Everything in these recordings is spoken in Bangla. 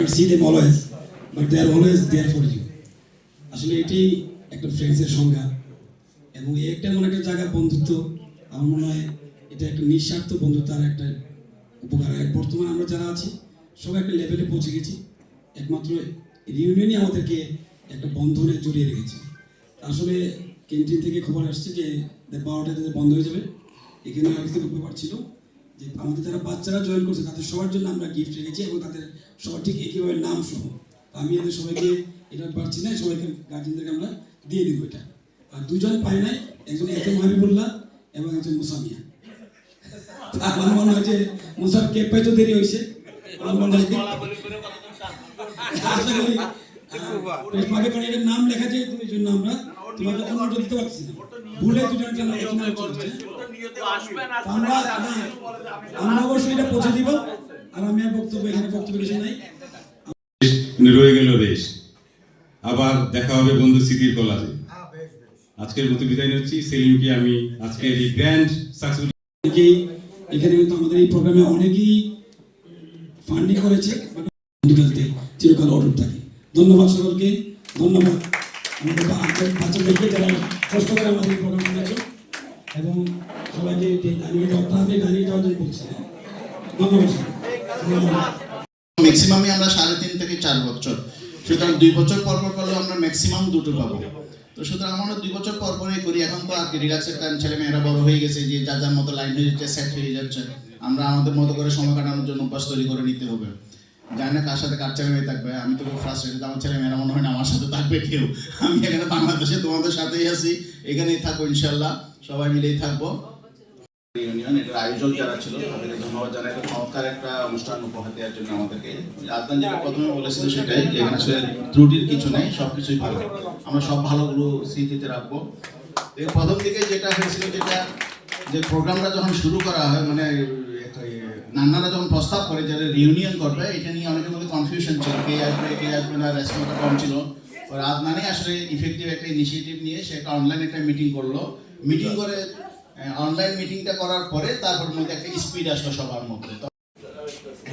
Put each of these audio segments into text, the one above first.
see them always, but they are always there for you. আসলে এটি একটা ফ্রেন্ডসের সংজ্ঞা। এবং এই একটা এমন একটা জায়গা বন্ধুত্ব। আমার মনে হয় এটা একটা নিঃস্বার্থ বন্ধুত্বের একটা উপকার। হয় বর্তমানে আমরা যারা আছি সবাই একটা লেভেলে পৌঁছে গেছি। একমাত্র রিউনিয়নই আমাদেরকে একটা বন্ধনে জড়িয়ে রেখেছে। আসলে ক্যান্টিন থেকে খবর আসছে যে বারোটা তাদের বন্ধ হয়ে যাবে। এখানে আরেকটা ব্যাপার ছিল যে আমাদের যারা বাচ্চারা জয়েন করছে তাদের সবার জন্য আমরা গিফট রেখেছি এবং তাদের সবার ঠিক একইভাবে নাম সহ। আমি এদের সবাইকে এটা পারছি না সবাইকে গার্জেনদেরকে আমরা দিয়ে দিব এটা। আর দুজন পাই নাই একজন একজন হাবিবুল্লাহ এবং একজন মুসামিয়া। আমার মনে হয় যে মুসার কেক পাইতে দেরি হয়েছে? আমার মনে হয় আশা করি পেশমাকে করে এটার নাম লেখা যেহেতু এই জন্য আমরা তোমাকে অন্যটা দিতে পারছি না। ভুলে দুজনকে আমরা একই নাম চলছে আমরা আমরা অবশ্যই এটা পৌঁছে দিব। আর আমি আর বক্তব্য এখানে বক্তব্য কিছু নাই মানে রয়ে গেল বেশ আবার দেখা হবে বন্ধু স্মৃতির কলাজে আজকের মতো বিদায় নিচ্ছি সেলিমকে আমি আজকের এই গ্র্যান্ড সাকসেসফুল এখানে কিন্তু আমাদের এই প্রোগ্রামে অনেকেই ফান্ডিং করেছে বন্ধুকালতে চিরকাল অটুট থাকে ধন্যবাদ সকলকে ধন্যবাদ আমাদের বাচ্চাদেরকে যারা কষ্ট করে আমাদের এই প্রোগ্রাম করেছে এবং সবাইকে গানিয়ে যাওয়ার জন্য বলছি হ্যাঁ? ধন্যবাদ ম্যাক্সিমামই আমরা সাড়ে তিন থেকে চার বছর। সুতরাং দুই বছর পর পর করলেও আমরা ম্যাক্সিমাম দুটো পাবো। তো সুতরাং আমরা দুই বছর পর পরই করি। এখন তো আর কি রিল্যাক্সের টাইম ছেলে মেয়েরা বড় হয়ে গেছে যে যার যার মতো লাইন হয়ে যাচ্ছে সেট হয়ে যাচ্ছে। আমরা আমাদের মতো করে সময় কাটানোর জন্য অভ্যাস তৈরি করে নিতে হবে। জানি না কার সাথে কার ছেলে মেয়ে থাকবে। আমি তো খুব ফ্রাস্ট্রেটেড আমার ছেলে মেয়েরা মনে হয় না আমার সাথে থাকবে কেউ। আমি এখানে বাংলাদেশে তোমাদের সাথেই আছি। এখানেই থাকব ইনশাল্লাহ সবাই মিলেই থাকব। ইউনিয়ন এটার আয়োজক যারা ছিল তাদেরকে ধন্যবাদ জানাই একটা চমৎকার একটা অনুষ্ঠান উপহার দেওয়ার জন্য আমাদেরকে আদনান যেটা প্রথমে বলেছিল সেটাই, যে এখানে আসলে ত্রুটির কিছু নেই, সবকিছুই ভালো। আমরা সব ভালোগুলো স্মৃতিতে রাখব। এর প্রথম দিকে যেটা হয়েছিল, যেটা যে প্রোগ্রামটা যখন শুরু করা হয় মানে নান্নারা যখন প্রস্তাব করে যে রিউনিয়ন করবে, এটা নিয়ে অনেকের মধ্যে কনফিউশন ছিল, কে আসবে কে আসবে না রেসপন্সটা কম ছিল। আদনানি আসলে ইফেক্টিভ একটা ইনিশিয়েটিভ নিয়ে সে একটা অনলাইন একটা মিটিং করল। মিটিং করে অনলাইন মিটিংটা করার পরে তারপর মধ্যে একটা স্পিড আসলো সবার মধ্যে।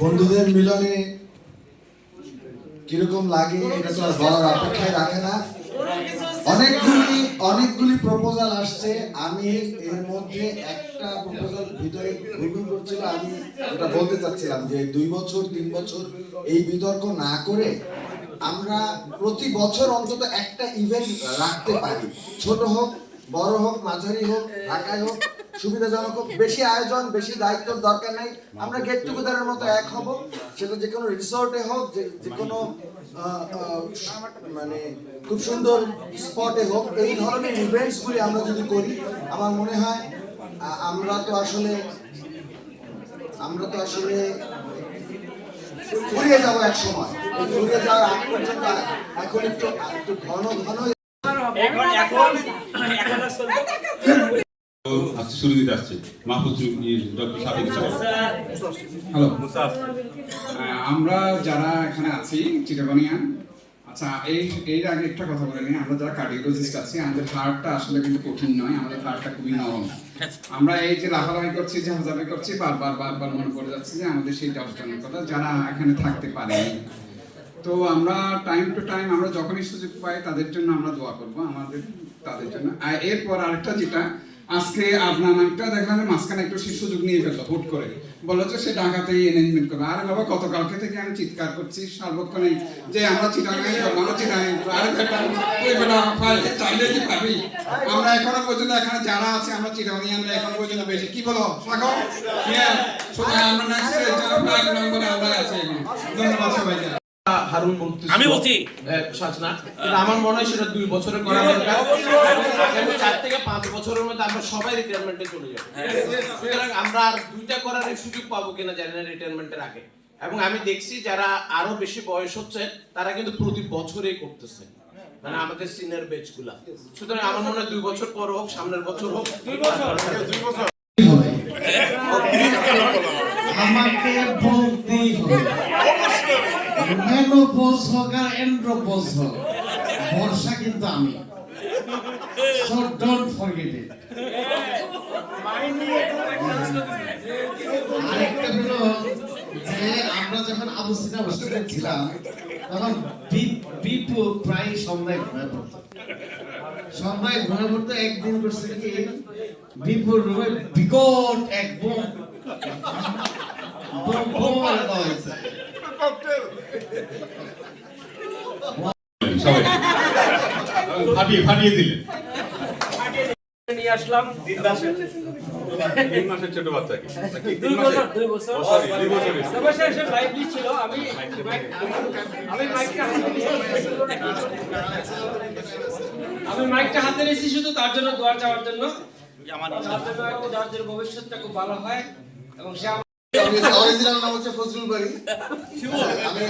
বন্ধুদের মিলনে কীরকম লাগে এটা তো আর বলার অপেক্ষায় রাখে না। অনেকগুলি অনেকগুলি প্রপোজাল আসছে। আমি এর মধ্যে একটা প্রপোজাল ভিতরে ঘুরঘুর করছিল। আমি ওটা বলতে চাচ্ছিলাম যে দুই বছর, তিন বছর এই বিতর্ক না করে আমরা প্রতি বছর অন্তত একটা ইভেন্ট রাখতে পারি। ছোট হোক বড় হোক মাঝারি হোক ঢাকায় হোক সুবিধাজনক হোক বেশি আয়োজন বেশি দায়িত্বর দরকার নাই। আমরা গেট টুগেদারের মতো এক হব। সেটা যে কোনো রিসোর্টে হোক যে যে কোনো মানে খুব সুন্দর স্পটে হোক এই ধরনের ইভেন্টসগুলি আমরা যদি করি আমার মনে হয় আমরা তো আসলে আমরা তো আসলে ফুরিয়ে যাব এক সময়। ফুরিয়ে যাওয়ার আগ পর্যন্ত এখন একটু একটু ঘন ঘন এখন এখন এখন আসলে শুরু দিতে আসছে। মাহফুজ ডক্টর সাবিক হ্যালো আমরা যারা এখানে আছি চিটাগনিয়ান আচ্ছা এই এর আগে একটা কথা বলে নিই। আমরা যারা কার্ডিওলজিস্ট আছি আমাদের হার্টটা আসলে কিন্তু কঠিন নয় আমাদের হার্টটা খুবই নরম। আমরা এই যে লাফালাফি করছি যে হাজারি করছি বারবার বারবার মনে পড়ে যাচ্ছে যে আমাদের সেই দশজনের কথা যারা এখানে থাকতে পারে তো আমরা টাইম টু টাইম আমরা যখনই সুযোগ পাই তাদের জন্য আমরা দোয়া করব, আমাদের, তাদের জন্য। আর এরপর আরেকটা যেটা, আজকে আপনার নামটা দেখলাম যে মাঝখানে একটু সে সুযোগ নিয়ে ফেলল, হুট করে। বলল যে সে ঢাকাতেই এনএনমেন্ট করবে। আরে বাবা, গতকালকে থেকে আমি চিৎকার করছি সার্বক্ষণে যে আমরা চিটাগাই করব আমরা চিটাগাই করব আরে বেটা ওই বেটা পারলে চাইলে কি পাবি? আমরা এখনও পর্যন্ত এখানে যারা আছে, আমরা চিটাগানিয়ানরা এখন পর্যন্ত বেশি। কি বলো স্বাগত হ্যাঁ সুতরাং আমরা নেক্সট নম্বরে আমরা আছি ধন্যবাদ সবাইকে। আমি বলছি। আমার মনে হয় সেটা দুই বছরে করা দরকার এবং চার থেকে পাঁচ বছরের মধ্যে আমরা সবাই রিটায়ারমেন্টে চলে যাব। সুতরাং আমরা আর দুইটা করার সুযোগ পাবো কিনা জানি না রিটায়ারমেন্টের আগে। এবং আমি দেখছি যারা আরও বেশি বয়স হচ্ছে তারা কিন্তু প্রতি বছরেই করতেছে। মানে আমাদের সিনিয়র বেচগুলা সুতরাং আমার মনে হয় দুই বছর পর হোক সামনের বছর হোক। দুই বছর। দুই বছর। আমাকে বলতেই হবে। মেনোপজ হোক আর এন্ড্রোপজ হোক বর্ষা কিন্তু আমি। সো ডোন্ট ফরগেট ইট আরেকটা হলো যে আমরা যখন আবু সিনা হোস্টেলে ছিলাম, তখন বিপ প্রায় সন্ধ্যায় ঘুরে পড়তো। সন্ধ্যায় ঘুরে পড়তো, একদিন করছে কি, বিপুর রুমে বিকট এক বোম। বোম মারা দেওয়া হয়েছে সবাই ফাটিয়ে ফাটিয়ে দিলেন। নিয়ে আসলাম। তিন মাসের ছোট বাচ্চাকে দুই বছর দুই বছর। তবে সে সে লাইভলি ছিল আমি আমি মাইকটা হাতে নিয়েছি। আমি মাইকটা হাতে নিয়েছি শুধু তার জন্য দোয়া চাওয়ার জন্য। তার জন্য একটু ভবিষ্যৎটা খুব ভালো হয়। এবং সে আমার অরিজিনাল নাম হচ্ছে ফজলুল বাড়ি। আমি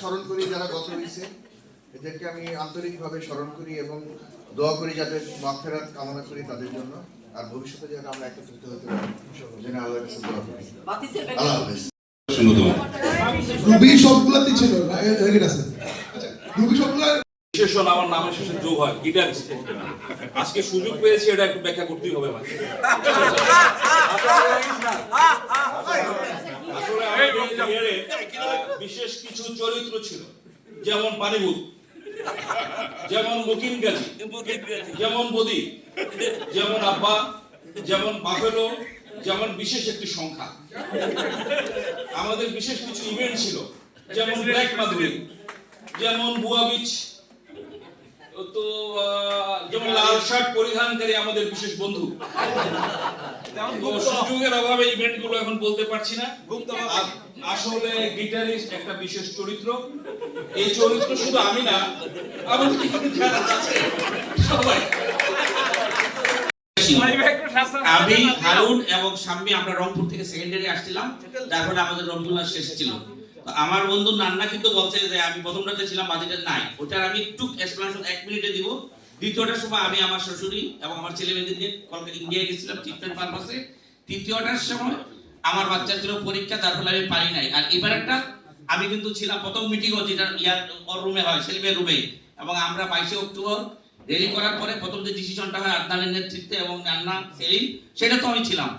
স্মরণ করি যারা গত হয়েছে এদেরকে আমি আন্তরিকভাবে স্মরণ করি এবং দোয়া করি যাদের মাগফিরাত কামনা করি তাদের জন্য। আর ভবিষ্যতে যেন আমরা একত্রিত হতে পারি যেন আল্লাহর কাছে দোয়া করি। আল্লাহ হাফেজ। রুবি সবগুলাতে ছিল রুবি সবগুলা বিশেষণ আমার নামের শেষে যোগ হয় আজকে সুযোগ পেয়েছি এটা একটু ব্যাখ্যা করতেই হবে আমাকে। বিশেষ কিছু চরিত্র ছিল যেমন পানিভূত। যেমন মুকিম গাজী যেমন বদি যেমন আব্বা যেমন বাফেলো যেমন বিশেষ একটি সংখ্যা। আমাদের বিশেষ কিছু ইভেন্ট ছিল যেমন ব্ল্যাক মাধুরী যেমন বুয়া বিচ তো যেমন লাল শার্ট পরিধানকারী আমাদের বিশেষ বন্ধু। সুযোগের অভাবে ইভেন্টগুলো এখন বলতে পারছি না। আসলে গিটারিস্ট একটা বিশেষ চরিত্র। এই চরিত্র শুধু আমি না এখানে যারা আছে সবাই। আমি হারুন এবং সাম্মি আমরা রংপুর থেকে সেকেন্ডারি আসছিলাম। তারপরে আমাদের রংপুর শেষ ছিল। আমার বন্ধু নান্না কিন্তু বলছে যে, আমি প্রথমটাতে ছিলাম, বাজেটের নাই। ওটার আমি একটু এক্সপ্লেনেশন এক মিনিটে দিব। দ্বিতীয়টার সময় আমি আমার শ্বশুরি এবং আমার ছেলে মেয়েদের নিয়ে কলকাতা ইন্ডিয়ায় গেছিলাম ট্রিটমেন্ট পারপাসে তৃতীয়টার সময় আমার বাচ্চার ছিল পরীক্ষা তার ফলে আমি পারি নাই। আর এবার একটা আমি কিন্তু ছিলাম প্রথম মিটিংও যেটা ইয়ার ওর রুমে হয় সেলিমের রুমে এবং আমরা বাইশে অক্টোবর রেডি করার পরে প্রথম যে ডিসিশনটা হয় আদনানের নেতৃত্বে এবং নান্না সেলিম, সেটা তো আমি ছিলাম।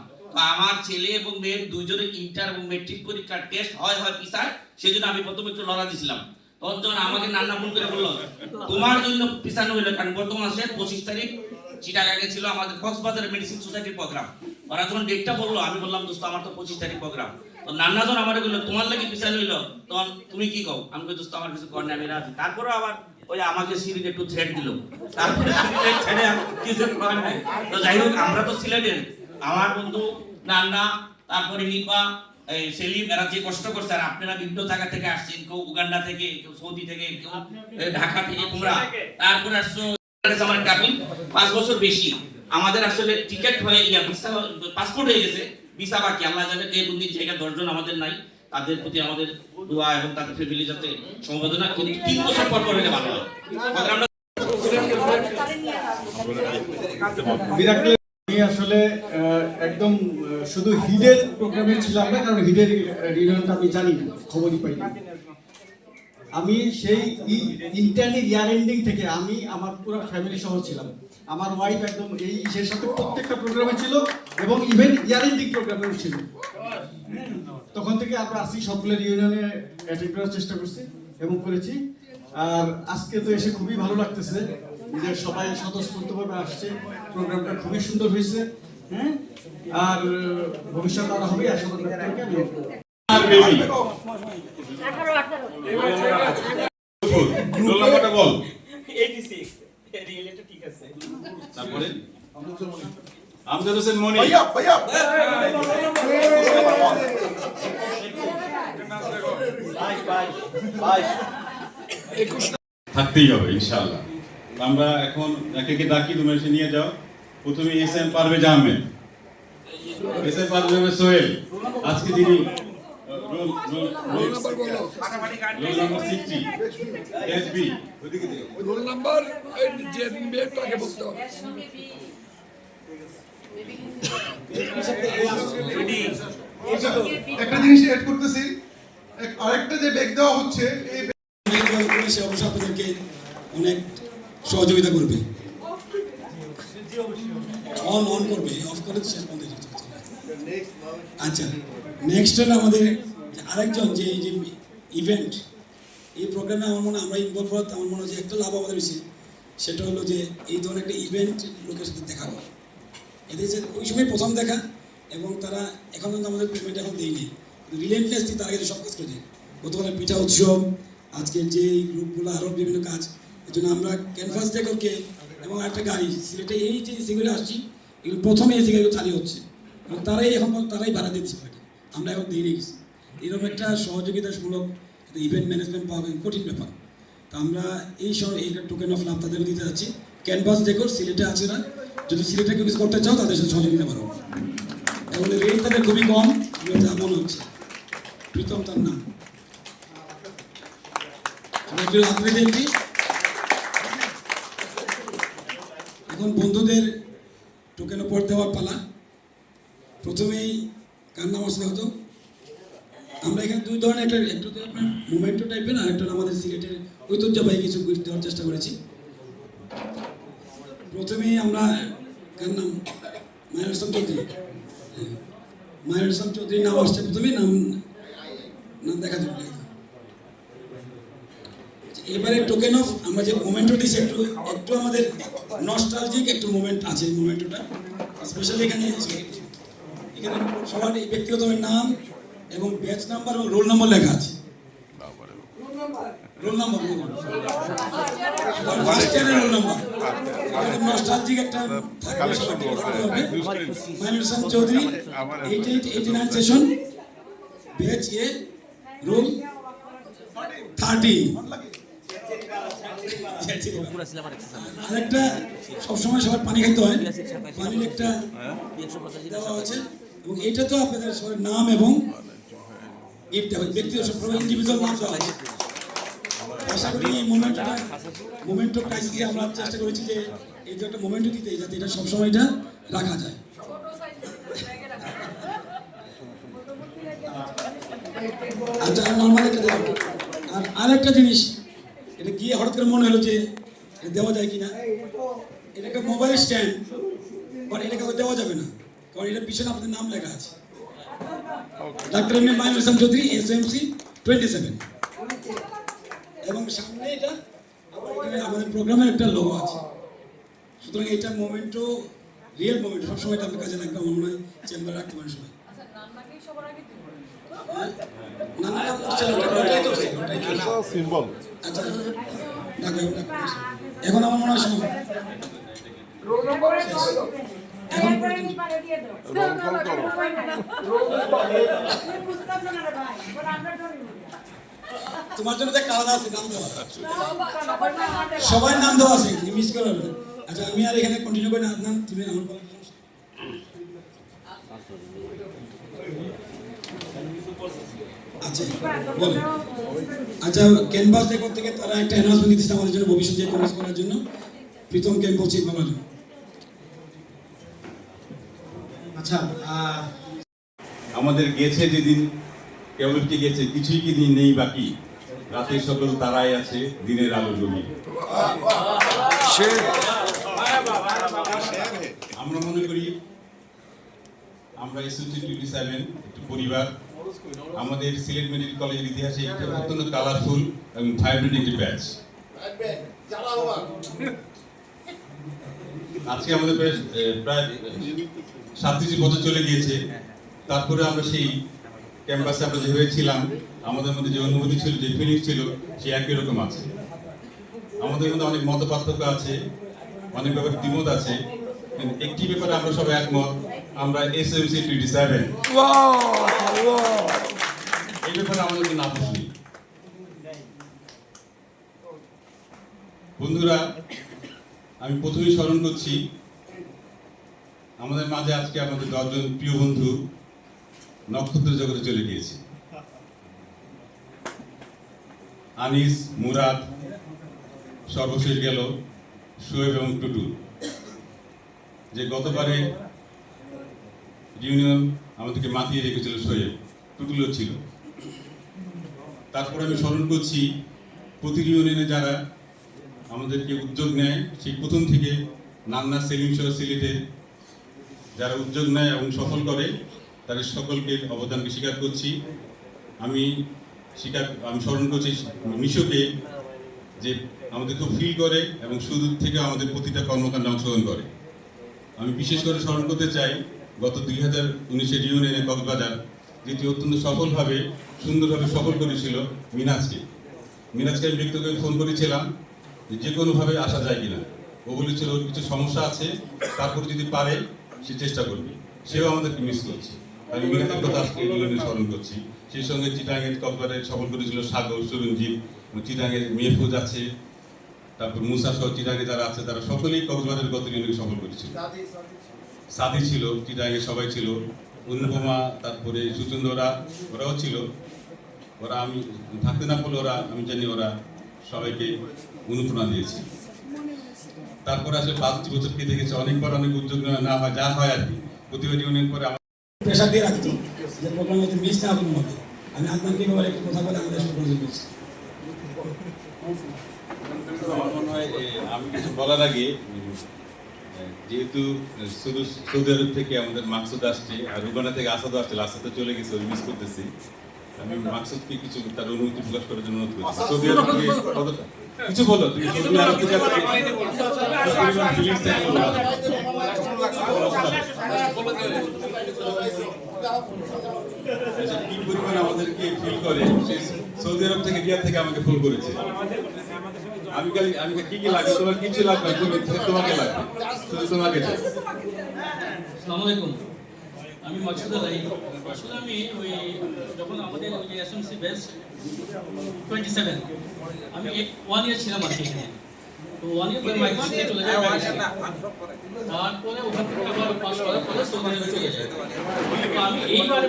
আমার ছেলে এবং মেয়ের দুইজনের ইন্টার এবং মেট্রিক পরীক্ষার টেস্ট হয় হয় পিসায় সেই জন্য আমি প্রথমে একটু লড়া দিছিলাম। তখন আমাকে নান্না ফোন করে বলল, তোমার জন্য পিছানো হইল কারণ গত মাসের পঁচিশ তারিখ চিটাগাঙে ছিল আমাদের কক্সবাজার মেডিসিন সোসাইটির প্রোগ্রাম ওরা যখন ডেটটা বলল, আমি বললাম, দোস্ত, আমার তো পঁচিশ তারিখ প্রোগ্রাম তো নান্না যখন আমার বলল, তোমার লাগে পিছানো হইল? তখন, তুমি কি কও? আমি দোস্ত, আমার কিছু কর আমি তারপরে আবার ওই আমাকে সিরিজ একটু থ্রেড দিল। তারপরে ছেড়ে কিছু নাই। তো যাই হোক, আমরা তো সিলেটের আমার বন্ধু নান্না তারপরে নিপা এই সেলিম এরা যে কষ্ট করছে আর আপনারা বিভিন্ন জায়গা থেকে আসছেন কেউ উগান্ডা থেকে কেউ সৌদি থেকে কেউ ঢাকা থেকে তোমরা তারপরে আসছো আমার কাকুন পাঁচ বছর বেশি। আমাদের আসলে টিকিট হয়ে ইয়া ভিসা পাসপোর্ট হয়ে গেছে ভিসা বাকি। আল্লাহ জানে যে জায়গা দশজন আমাদের নাই। তাদের প্রতি আমাদের দোয়া এবং তাদের ফ্যামিলি যাতে সমবেদনা কিন্তু তিন বছর পর পর হলে ভালো হয়। আমরা আমি আসলে একদম শুধু হিডের প্রোগ্রামে ছিলাম না কারণ হিডের রিউনিয়নটা আমি জানি না, খবরই পাই না। আমি সেই ইন্টারনেট ইয়ার এন্ডিং থেকে আমি আমার পুরো ফ্যামিলি সহ ছিলাম। আমার ওয়াইফ একদম এই ইসের সাথে প্রত্যেকটা প্রোগ্রামে ছিল এবং ইভেন ইয়ার এন্ডিং প্রোগ্রামেও ছিল। তখন থেকে আমরা আসি সবগুলো রিউনিয়নে অ্যাটেন্ড করার চেষ্টা করছি এবং করেছি। আর আজকে তো এসে খুবই ভালো লাগতেছে। যে সবাই স্বতঃস্ফূর্তভাবে আসছে। প্রোগ্রামটা খুবই সুন্দর হয়েছে হ্যাঁ? আর ভবিষ্যৎ আরও হবে, আশা করি থাকতেই হবে, ইনশাআল্লাহ। আমরা এখন একে একে ডাকি তুমি এসে নিয়ে যাও। প্রথমে এস এম পারভেজ আহমেদ। এস এম পারভেজ আহমেদ সোহেল। আজকে তিনি roll roll roll roll number sixty S B roll number যে মেয়েটাকে বলতে হবে। একটা জিনিস এড করতেছি আরেকটা যে বেগ দেওয়া হচ্ছে এই আপনাদেরকে অনেক সহযোগিতা করবে। অন অন করবে। অফ করে শেষ বন্ধ হয়ে যাচ্ছে। আচ্ছা নেক্সট হলো আমাদের আরেকজন যে এই যে ইভেন্ট এই প্রোগ্রামে আমার মনে আমরা ইনভলভ হওয়াতে আমার মনে হয় যে একটা লাভ আমাদের হয়েছে। সেটা হলো যে এই ধরনের একটা ইভেন্ট লোকের সাথে দেখা হয় এদের যে ওই সময় প্রথম দেখা এবং তারা এখন কিন্তু আমাদের পেমেন্ট এখন দেয়নি। রিলেন্টলেসলি তারা কিন্তু সব কাজ করেছে গতকাল পিঠা উৎসব আজকের যে গ্রুপগুলো আরও বিভিন্ন কাজ এই জন্য আমরা ক্যানভাস ডেকরকে এবং একটা গাড়ি, সিলেটে এই যে সিগুলো আসছি, এগুলো প্রথমে এই সিগারেগুলো চালিয়ে হচ্ছে। এবং তারাই এখন তারাই ভাড়া দিচ্ছে আমরা এখন দিয়ে গেছি। এরকম একটা সহযোগিতামূলক ইভেন্ট ম্যানেজমেন্ট পাওয়া কঠিন ব্যাপার। তো আমরা এই সব এই টোকেন অফ লাভ তাদের দিতে যাচ্ছি। ক্যানভাস ডেকর সিলেটে আছে না, যদি সিলেটে কেউ কিছু করতে চাও, তাদের সাথে সহযোগিতা পারো এবং রেট তাদের খুবই কম যা মনে হচ্ছে। প্রীতম, তার নাম। আমরা এখন বন্ধুদের টোকেন উপর দেওয়ার পালা। প্রথমেই কার নাম হতো আমরা এখানে দুই ধরনের একটা একটু তো আপনার মোমেন্টো টাইপের আর একটা আমাদের সিলেটের ঐতিহ্যবাহী কিছু গিফট দেওয়ার চেষ্টা করেছি। প্রথমেই আমরা, কার নাম? মায়ের ইসলাম চৌধুরী। হ্যাঁ। মায়ের ইসলাম চৌধুরীর নাম আসছে প্রথমেই, নাম নাম দেখা যাবে এবারে টোকেন অফ আমরা যে মোমেন্টো দিচ্ছি একটু একটু আমাদের নস্টালজিক একটু মোমেন্ট আছে মোমেন্টোটা স্পেশালি এখানে এখানে সবার ব্যক্তিগত নাম এবং ব্যাচ নাম্বার এবং রোল নম্বর লেখা আছে। রোল নাম্বার ফার্স্ট ইয়ারের রোল নাম্বার নস্টালজিক একটা Mainul Islam Chowdhury eight eight eighty nine session batch এ রোল থার্টিন আরেকটা সবসময় সবার পানি খাইতে হয়। পানির একটা দেওয়া আছে। এবং এটা তো আপনাদের সবার নাম এবং গিফট দেওয়া হয় ব্যক্তিগত সব ইন্ডিভিজুয়াল নাম দেওয়া আছে। আশা করি এই মোমেন্টটা মোমেন্টো ক্রাইসিসে আমরা চেষ্টা করেছি যে এই যে একটা মোমেন্টো দিতে যাতে এটা সবসময় এটা রাখা যায়। আচ্ছা নর্মাল একটা আর আরেকটা জিনিস হঠাৎ করে মনে হলো যে দেওয়া যায় কিনা? এটা একটা মোবাইল স্ট্যান্ড বাট এটা কাউকে দেওয়া যাবে না, কারণ এটার পিছনে আপনাদের নাম লেখা আছে। Doctor M Mainul Islam Chowdhury S M C twenty seven এবং সামনে এটা আমাদের প্রোগ্রামের একটা লোগো আছে। সুতরাং এটা মোমেন্টও রিয়েল মোমেন্ট সবসময় এটা আপনার কাছে লাগবে আমার মনে হয় চেম্বার রাখতে পারেন সবাই। আচ্ছা। এখন আমার মনে হয় তোমার জন্য একটা আছে নাম দেওয়া সবার নাম দেওয়া আছে মিস করা আচ্ছা আমি আর এখানে কন্টিনিউ করি না তুমি আমার কথা শোনো। আচ্ছা ক্যানভাস রেকর্ড থেকে তারা একটা অ্যানাউন্সমেন্ট দিচ্ছে আমাদের জন্য ভবিষ্যতে কোর্স করার জন্য। প্রীতম ক্যাম্প বলার জন্য আচ্ছা আমাদের গেছে যেদিন কেবলটি গেছে, কিছুই কি দিন নেই বাকি। রাতের সকল তারাই আছে, দিনের আলো জমি আমরা মনে করি, আমরা এসএসসি টোয়েন্টি সেভেন একটি পরিবার আমাদের সিলেট মেডিকেল কলেজের ইতিহাসে একটা অত্যন্ত কালারফুল এবং ভাইব্রেন্ট একটি ব্যাচ। আজকে আমাদের প্রায় সাতত্রিশ বছর চলে গিয়েছে। তারপরে আমরা সেই ক্যাম্পাসে আমরা যেভাবে ছিলাম আমাদের মধ্যে যে অনুভূতি ছিল, যে ফিলিংস ছিল, সে একই রকম আছে। আমাদের মধ্যে অনেক মত পার্থক্য আছে, অনেক ব্যাপারে দ্বিমত আছে একটি ব্যাপারে আমরা সবাই একমত আমরা S M C twenty seven এই ব্যাপারে আমাদের কোনো আপোষ নেই। বন্ধুরা আমি প্রথমেই স্মরণ করছি আমাদের মাঝে আজকে আমাদের দশজন প্রিয় বন্ধু নক্ষত্র জগতে চলে গিয়েছে। আনিস মুরাদ সর্বশেষ গেল শোয়েব এবং টুটু। যে গতবারে ইউনিয়ন আমাদেরকে মাতিয়ে রেখেছিল শোয়েব টুটুলও ছিল। তারপরে আমি স্মরণ করছি প্রতি ইউনিয়নে যারা আমাদেরকে উদ্যোগ নেয়, সেই প্রথম থেকে নান্না সেলিম সহ সিলেটে যারা উদ্যোগ নেয় এবং সফল করে, তাদের সকলকে অবদানকে স্বীকার করছি। আমি স্বীকার, আমি স্মরণ করছি মিশোকে যে আমাদের খুব ফিল করে এবং শুরু থেকে আমাদের প্রতিটা কর্মকাণ্ডে অংশগ্রহণ করে। আমি বিশেষ করে স্মরণ করতে চাই গত দুই হাজার উনিশের ইউনিয়নে কক্সবাজার, যেটি অত্যন্ত সফলভাবে, সুন্দরভাবে সফল করেছিল মিনাজকে মিনাজকে আমি ব্যক্তিগত ফোন করেছিলাম যে কোনোভাবে আসা যায় কিনা। ও বলেছিল ওর কিছু সমস্যা আছে, তারপর যদি পারে, সে চেষ্টা করবে। সেও আমাদেরকে মিস করছে। আমি মিনাজের কথা আজকে ইউনিয়নে স্মরণ করছি। সেই সঙ্গে চিটাঙ্গের কক্সবাজারে সফল করেছিল সাগর, সুরঞ্জিত, চিটাঙ্গের মেহফুজ আছে, তারপর মুসা সহ চিটাঙ্গে যারা আছে, তারা সকলেই কক্সবাজারের গত ইউনিয়নকে সফল করেছিল। সাথী ছিল চিটাঙ্গে সবাই ছিল অনুপমা তারপরে সুচন্দ্ররা ওরাও ছিল। ওরা আমি থাকতে না পারলে ওরা আমি জানি ওরা সবাইকে অনুপ্রেরণা দিয়েছে। তারপরে আসলে পাঁচ বছরকে দেখেছি অনেকবার অনেক উদ্যোগ না হয় যা হয় আর কি। প্রতিবাদী অনেক পরে আমার প্রেশার দিয়ে রাখতো যে প্রোগ্রাম হয়তো মিস না কোনো মতে আমি আদনানকে ব্যাপারে একটু কথা বলে আমাদের শুরু করছি আমার মনে হয় আমি কিছু বলার আগে যেহেতু শুধু সৌদি আরব থেকে আমাদের মাকসুদ আসছে আর রুবানা থেকে আসাদ আসছে আসাদ চলে গেছে মিস করতেছি। আমি মাকসুদকে কিছু তার অনুমতি প্রকাশ করার জন্য অনুরোধ করছি। সৌদি আরব থেকে কতটা? কিছু বলো তুমি সৌদি আরব থেকে। আচ্ছা, কি পরিমাণ আমাদেরকে ফিল করে? সৌদি আরব থেকে রিয়াদ থেকে আমাকে ফোন করেছে। আমি খালি, আমি কি কি লাগবে? তোমার কিছু লাগবে তুমি তোমাকে লাগবে। শুধু তোমাকে আসসালামু আমি মাকসুদ আলাই আসলে আমি ওই যখন আমাদের ওই যে এসএমসি বেস টোয়েন্টি সেভেন আমি ওয়ান ইয়ার ছিলাম আর কি তো ওয়ান ইয়ার পরে মাইগ্রেশনে চলে যাই তারপরে ওখান থেকে আবার পাস করার পরে সৌদি আরবে চলে তো আমি এইবারে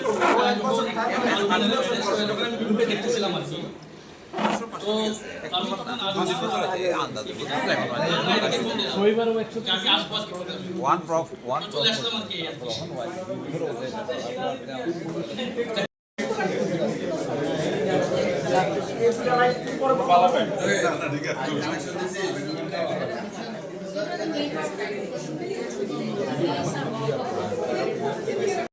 যখন আমি গ্রুপে দেখতেছিলাম আর কি তো আমি তখন আর আমি আশপাশ ওয়ান প্রফ ওয়ান। ঠিক আছে